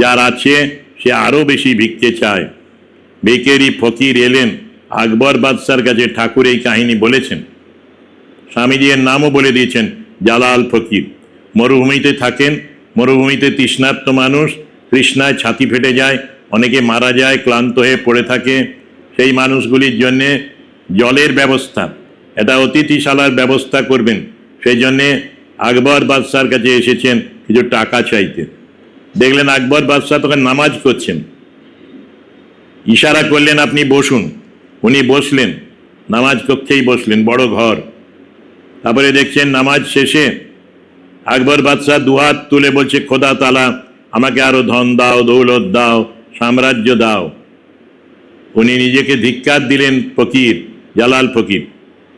যার আছে, সে আরও বেশি ভিক্ষে চায়। বেকেরি ফকির এলেন, আকবর বাদশার কাছে ঠাকুর এই কাহিনী বলেছেন। স্বামীজি এর নামও বলে দিয়েছেন, জালাল ফকির। মরুভূমিতে থাকেন, মরুভূমিতে তৃষ্ণার্ত মানুষ, তৃষ্ণায় ছাতি ফেটে যায়, অনেকে মারা যায়, ক্লান্ত হয়ে পড়ে থাকে। সেই মানুষগুলির জন্যে জলের ব্যবস্থা, এটা অতিথিশালার ব্যবস্থা করবেন। সেই জন্যে আকবর বাদশার কাছে এসেছেন কিছু টাকা চাইতে। দেখলেন আকবর বাদশাহ তখন নামাজ করছেন ইশারা করলেন, আপনি বসুন। উনি বসলেন, নামাজ কক্ষেই বসলেন, বড় ঘর। তারপরে দেখছেন, নামাজ শেষে আকবর বাদশাহ দুহাত তুলে বলছে, খোদা তালা আমাকে আরও ধন দাও, দৌলত দাও, সাম্রাজ্য দাও। উনি নিজেকে ধিক্কার দিলেন, ফকির, জালাল ফকির।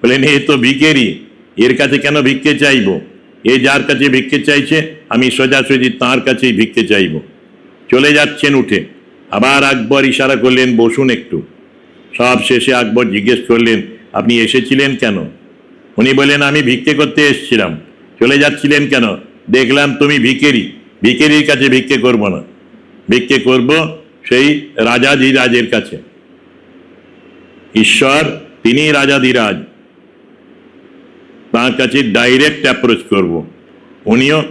বললেন এ তো ভিকেরি এর কাছে কেন ভিক্ষে চাইব? এ যার কাছে ভিক্ষে চাইছে, আমি সোজাসুজি তাঁর কাছেই ভিক্ষে চাইব। চলে যাচ্ছেন উঠে। আবার আকবর ইশারা করলেন, বসুন একটু। সব শেষে আকবর জিজ্ঞেস করলেন, আপনি এসেছিলেন কেন? উনি বললেন, আমি ভিক্ষে করতে এসেছিলাম। চলে যাচ্ছিলেন কেন? দেখলাম তুমি ভিকেরি ভিকেরির কাছে ভিক্ষে করব না। ভিক্ষে করব সেই রাজাধিরাজের কাছে। ঈশ্বর তিনি রাজাধিরাজ তার কাছে ডাইরেক্ট অ্যাপ্রোচ করব। উনিও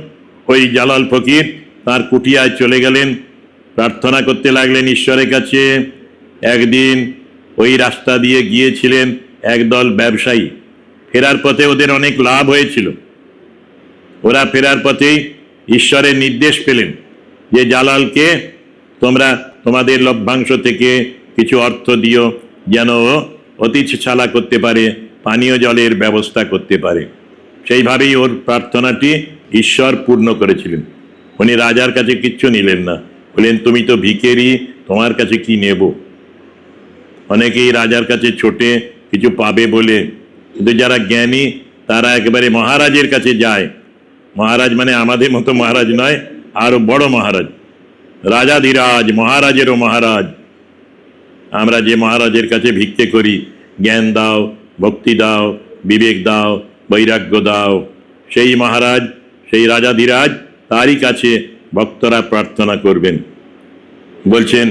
ওই জালাল ফকির, তার কুটিয়ায় চলে গেলেন। প্রার্থনা করতে লাগলেন ঈশ্বরের কাছে। একদিন ওই রাস্তা দিয়ে গিয়েছিলেন একদল ব্যবসায়ী। ফেরার পথে ওদের অনেক লাভ হয়েছিল। ওরা ফেরার পথেই ঈশ্বরের নির্দেশ পেলেন যে, জালালকে তোমরা তোমাদের লভ্যাংশ থেকে কিছু অর্থ দিও, যেন ও অতিথিশালা করতে পারে। পানীয় জলের ব্যবস্থা করতে পারে। সেইভাবেই ওর প্রার্থনাটি ঈশ্বর পূর্ণ করেছিলেন। উনি রাজার কাছে কিচ্ছু নিলেন না। বললেন, তুমি তো ভিকেরি তোমার কাছে কি নেব? অনেকেই রাজার কাছে ছোটে কিছু পাবে বলে, কিন্তু যারা জ্ঞানী, তারা একেবারে মহারাজের কাছে যায়। মহারাজ মানে আমাদের মতো মহারাজ নয়, আরও বড় মহারাজ। রাজাধিরাজ মহারাজেরও মহারাজ। আমরা যে মহারাজের কাছে ভিক্ষে করি, জ্ঞান দাও ভক্তি দাও, বিবেক দাও, বৈরাগ্য দাও। সেই মহারাজ, সেই রাজাধিরাজ তারই কাছে ভক্তরা প্রার্থনা করবেন। বলছেন,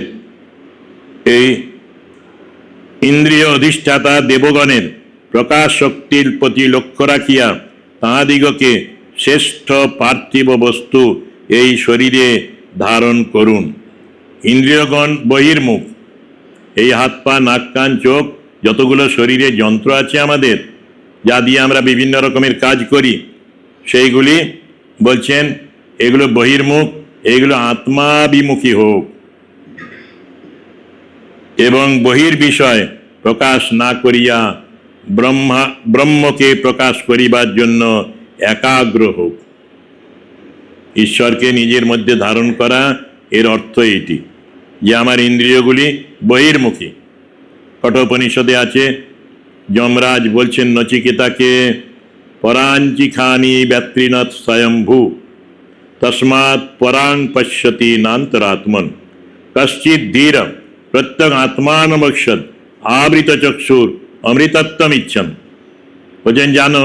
এই ইন্দ্রিয় অধিষ্ঠাতা দেবগণের প্রকাশ শক্তির প্রতি লক্ষ্য রাখিয়া তাহাদিগকে শ্রেষ্ঠ পার্থিব বস্তু এই শরীরে ধারণ করুন। ইন্দ্রিয়গণ বহির্মুখ। এই হাত পা নাক কান চোখ যতগুলো শরীরে যন্ত্র আছে আমাদের, যা দিয়ে আমরা বিভিন্ন রকমের কাজ করি, সেইগুলি বলছেন, এগুলো বহির্মুখ, এগুলো আত্মাভিমুখী হোক। এবং বহির বিষয় প্রকাশ না করিয়া ব্রহ্মা, ব্রহ্মকে প্রকাশ করিবার জন্য একাগ্র হোক। ঈশ্বরকে নিজের মধ্যে ধারণ করা এর অর্থ এটি, যে আমার ইন্দ্রিয়গুলি বহির্মুখী। কঠোপনিষদে আছে, যমরাজ বলছেন, নচিকেতাকে পরাঞ্চি খানি ব্যত্রিনাথ স্বয়ম্ভু, তস্মাৎ পরাং পশ্যতি নান্তরাত্মন, কশ্চিৎ ধীর প্রত্যেক আত্মানমক্ষদ, আবৃত চক্ষুর অমৃতত্বম ইচ্ছন বলছেন জানো,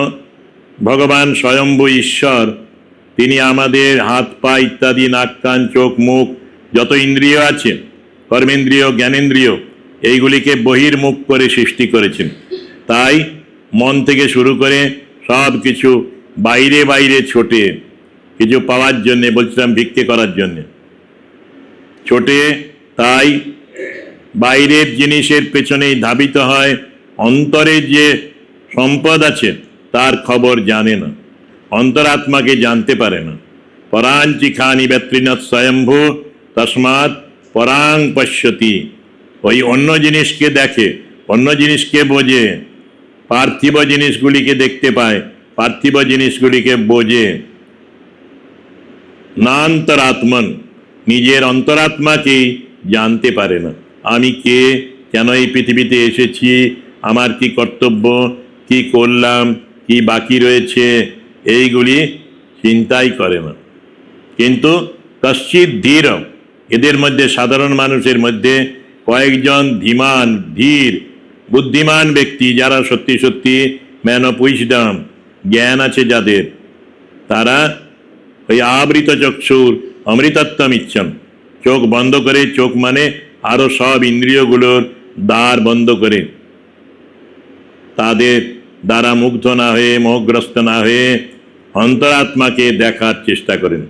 ভগবান স্বয়ম্ভু ঈশ্বর, তিনি আমাদের হাত পা ইত্যাদি, নাক কান, চোখ, মুখ, যত ইন্দ্রিয় আছে, কর্মেন্দ্রিয়, জ্ঞানেন্দ্রিয় এইগুলিকে বহির্মুখ করে সৃষ্টি করেছেন। তাই মন থেকে শুরু করে সব কিছু বাইরে বাইরে ছোটে, কিছু পাওয়ার জন্যে, বলছিলাম ভিক্ষে করার জন্যে। ছোটে, তাই বাইরের জিনিসের পেছনেই ধাবিত হয়, অন্তরে যে সম্পদ আছে তার খবর জানে না, অন্তরাত্মাকে জানতে পারে না। পরাঞ্চি খানি ব্যত্রিনাথ স্বয়ম্ভু, তসমাৎ পরাং পশ্যতি। ওই অন্য জিনিসকে দেখে, অন্য জিনিসকে বোঝে, পার্থিব জিনিসগুলিকে দেখতে পায়, পার্থিব জিনিসগুলিকে বোঝে। নান্তরাত্মন, নিজের অন্তরাত্মাকেই জানতে পারে না। আমি কে? কেন এই পৃথিবীতে এসেছি? আমার কি কর্তব্য? কি করলাম? কি বাকি রয়েছে? এইগুলি চিন্তাই করে না। কিন্তু কশ্চিৎ ধীর এদের মধ্যে সাধারণ মানুষের মধ্যে কয়েকজন ধীমান, ধীর, বুদ্ধিমান ব্যক্তি যারা সত্যি সত্যি ম্যান অফ উইসডম, জ্ঞান আছে যাদের। তারা ওই আবৃত চক্ষুর অমৃতত্বম ইচ্ছন চোখ বন্ধ করে, চোখ মানে আরও সব ইন্দ্রিয়গুলোর দ্বার বন্ধ করে। তাদের দ্বারা মুগ্ধ না হয়ে, মোহগ্রস্ত না হয়ে অন্তরাত্মাকে দেখার চেষ্টা করেন।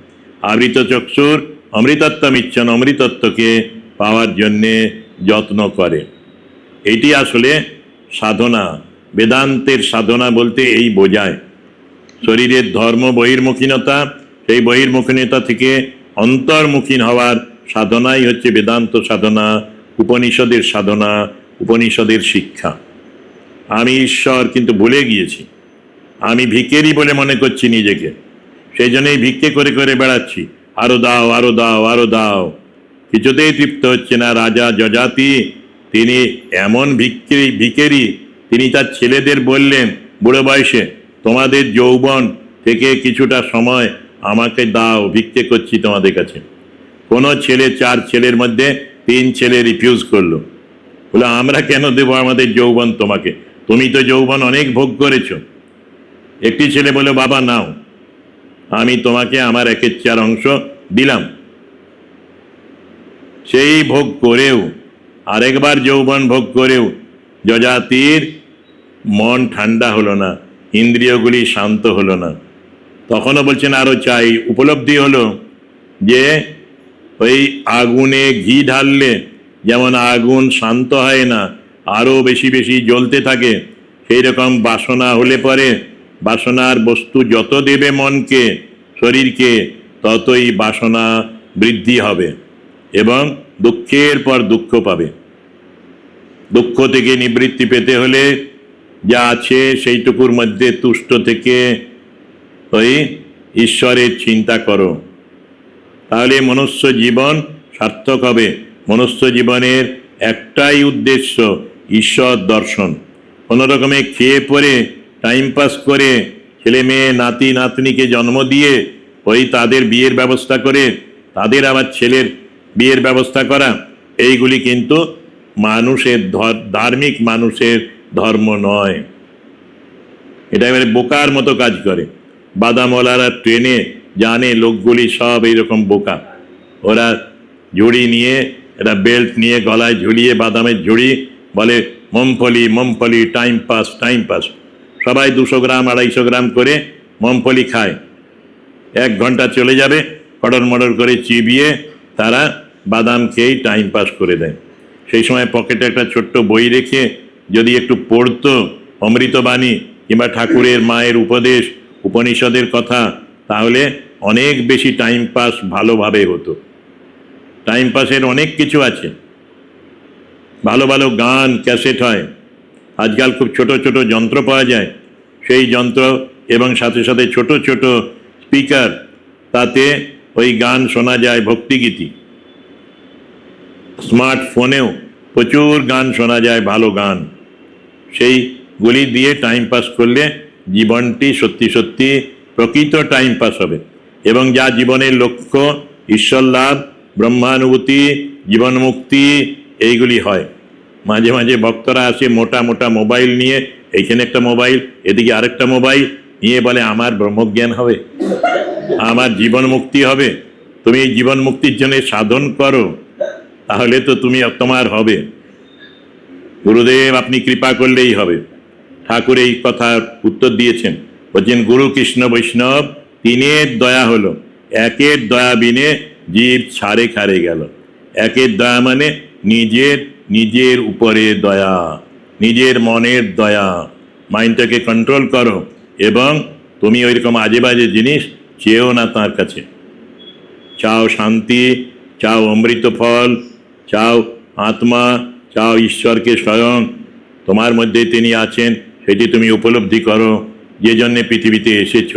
আবৃত চক্ষুর অমৃতত্ব মিচ্ছন অমৃতত্বকে পাওয়ার জন্যে যত্ন করে। এটি আসলে সাধনা। বেদান্তের সাধনা বলতে এই বোঝায়। শরীরের ধর্ম বহির্মুখীনতা, সেই বহির্মুখীনতা থেকে অন্তর্মুখীন হওয়ার সাধনাই হচ্ছে বেদান্ত সাধনা, উপনিষদের সাধনা, উপনিষদের শিক্ষা। আমি ঈশ্বর কিন্তু ভুলে গিয়েছি। আমি ভিকেরি বলে মনে করছি নিজেকে। সেই জন্যই ভিক্ষে করে করে বেড়াচ্ছি। আরও দাও আরও দাও আরও দাও। কিছুতেই তৃপ্ত হচ্ছে না রাজা যজাতি। তিনি এমন ভিক্ষি, ভিকেরি, তিনি তার ছেলেদের বললেন, বুড়ো বয়সে তোমাদের যৌবন থেকে কিছুটা সময় আমাকে দাও, ভিক্ষে করছি তোমাদের কাছে। কোনো ছেলে চার ছেলের মধ্যে তিন ছেলে রিফিউজ করল। বলে, আমরা কেন দেবো আমাদের যৌবন তোমাকে? তুমি তো যৌবন অনেক ভোগ করেছ। একটি ছেলে বলে, বাবা, নাও, আমি তোমাকে আমার একের চার অংশ দিলাম। সেই ভোগ করেও, আরেকবার যৌবন ভোগ করেও, যজাতির মন ঠান্ডা হলো না, ইন্দ্রিয়গুলি শান্ত হলো না। তখনও বলছেন, আরও চাই। উপলব্ধি হলো যে, ওই আগুনে ঘি ঢাললে যেমন আগুন শান্ত হয় না আরও বেশি বেশি জ্বলতে থাকে, সেই রকম বাসনা হলে পরে বাসনার বস্তু যত দেবে মনকে, শরীরকে, ততই বাসনা বৃদ্ধি হবে। এবং দুঃখের পর দুঃখ পাবে। দুঃখ থেকে নিবৃত্তি পেতে হলে যা আছে সেইটুকুর মধ্যে তুষ্ট থেকে ওই ঈশ্বরের চিন্তা করো। তাহলে মনুষ্য জীবন সার্থক হবে। মনুষ্য জীবনের একটাই উদ্দেশ্য ঈশ্বর দর্শন। কোনো রকমে খেয়ে পরে টাইম পাস করে, ছেলে মেয়ে, নাতি, নাতনিকে জন্ম দিয়ে ওই তাদের বিয়ের ব্যবস্থা করে, তাদের আবার ছেলের বিয়ের ব্যবস্থা করা, এইগুলি কিন্তু মানুষের ধর- ধার্মিক মানুষের ধর্ম নয়। এটা এবারে বোকার মতো কাজ করে। বাদামওয়ালারা ট্রেনে জানে লোকগুলি সব এইরকম বোকা। ওরা ঝুড়ি নিয়ে এটা বেল্ট নিয়ে গলায় ঝুলিয়ে বাদামের ঝুড়ি বলে, মমফলি মমফলি, টাইম পাস টাইম পাস। সবাই দুশো গ্রাম, আড়াইশো গ্রাম করে মমফলি খায়। এক ঘণ্টা চলে যাবে কডর মডর করে চিবিয়ে তারা বাদাম খেয়েই টাইম পাস করে দেয়। সেই সময় পকেটে একটা ছোট্ট বই রেখে যদি একটু পড়তো অমৃতবাণী কিংবা ঠাকুরের মায়ের উপদেশ, উপনিষদের কথা, তাহলে অনেক বেশি টাইম পাস ভালোভাবে হতো। টাইম পাসের অনেক কিছু আছে। ভালো ভালো গান ক্যাসেট হয়। আজকাল খুব ছোট ছোট যন্ত্র পাওয়া যায়। সেই যন্ত্র এবং সাথে সাথে ছোট ছোট স্পিকার তাতে ওই গান শোনা যায় ভক্তিগীতি। স্মার্টফোনেও প্রচুর গান শোনা যায়, ভালো গান। সেইগুলি দিয়ে টাইম পাস করলে জীবনটি সত্যি সত্যি প্রকৃত টাইম পাস হবে এবং যা জীবনের লক্ষ্য, ঈশ্বর লাভ, ব্রহ্মানুভূতি, জীবন মুক্তি, এইগুলি হয়। মাঝে মাঝে ভক্তরা আসে মোটা মোটা মোবাইল নিয়ে, এইখানে একটা মোবাইল, এদিকে আরেকটা মোবাইল, নিয়ে বলে, আমার ব্রহ্মজ্ঞান হবে, আমার জীবন মুক্তি হবে, তুমি জীবন মুক্তির জন্য সাধন করো। তাহলে তো তুমি তোমার হবে। গুরুদেব, আপনি কৃপা করলেই হবে। ঠাকুর এই কথার উত্তর দিয়েছেন। বলছেন, গুরু কৃষ্ণ বৈষ্ণব, তিনের দয়া হলো। একের দয়া বিনে জীব ছাড়ে খারে গেল। একের দয়া মানে নিজের নিজের উপরে দয়া, নিজের মনের দয়া। মাইন্ডটাকে কন্ট্রোল করো এবং তুমি ওইরকম আজে বাজে জিনিস চেয়েও না তার কাছে। চাও শান্তি, চাও অমৃত ফল চাও আত্মা চাও ঈশ্বরকে স্বয়ং তোমার মধ্যে তিনি আছেন সেটি তুমি উপলব্ধি করো যে জন্যে পৃথিবীতে এসেছ